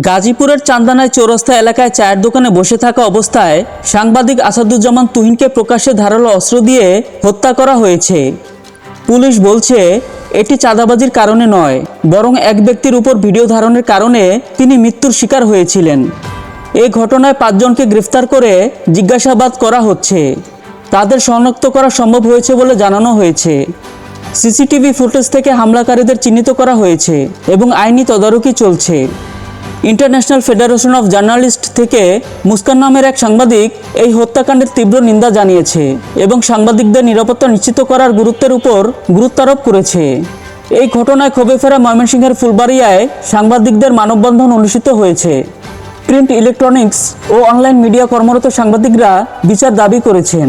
গাজীপুরের চান্দানায় চৌরাস্তা এলাকায় চায়ের দোকানে বসে থাকা অবস্থায় সাংবাদিক আসাদুজ্জামান তুহিনকে প্রকাশ্যে ধারালো অস্ত্র দিয়ে হত্যা করা হয়েছে। পুলিশ বলছে, এটি চাঁদাবাজির কারণে নয়, বরং এক ব্যক্তির উপর ভিডিও ধারণের কারণে তিনি মৃত্যুর শিকার হয়েছিলেন। এই ঘটনায় পাঁচজনকে গ্রেফতার করে জিজ্ঞাসাবাদ করা হচ্ছে। তাদের শনাক্ত করা সম্ভব হয়েছে বলে জানানো হয়েছে। সিসিটিভি ফুটেজ থেকে হামলাকারীদের চিহ্নিত করা হয়েছে এবং আইনি তদারকি চলছে। ইন্টারন্যাশনাল ফেডারেশন অফ জার্নালিস্ট থেকে মুস্কান নামের এক সাংবাদিক এই হত্যাকাণ্ডের তীব্র নিন্দা জানিয়েছে এবং সাংবাদিকদের নিরাপত্তা নিশ্চিত করার গুরুত্বের উপর গুরুত্বারোপ করেছে। এই ঘটনায় ক্ষোভে ফেরা ময়মনসিংহের ফুলবাড়িয়ায় সাংবাদিকদের মানববন্ধন অনুষ্ঠিত হয়েছে। প্রিন্ট ইলেকট্রনিক্স ও অনলাইন মিডিয়া কর্মরত সাংবাদিকরা বিচার দাবি করেছেন।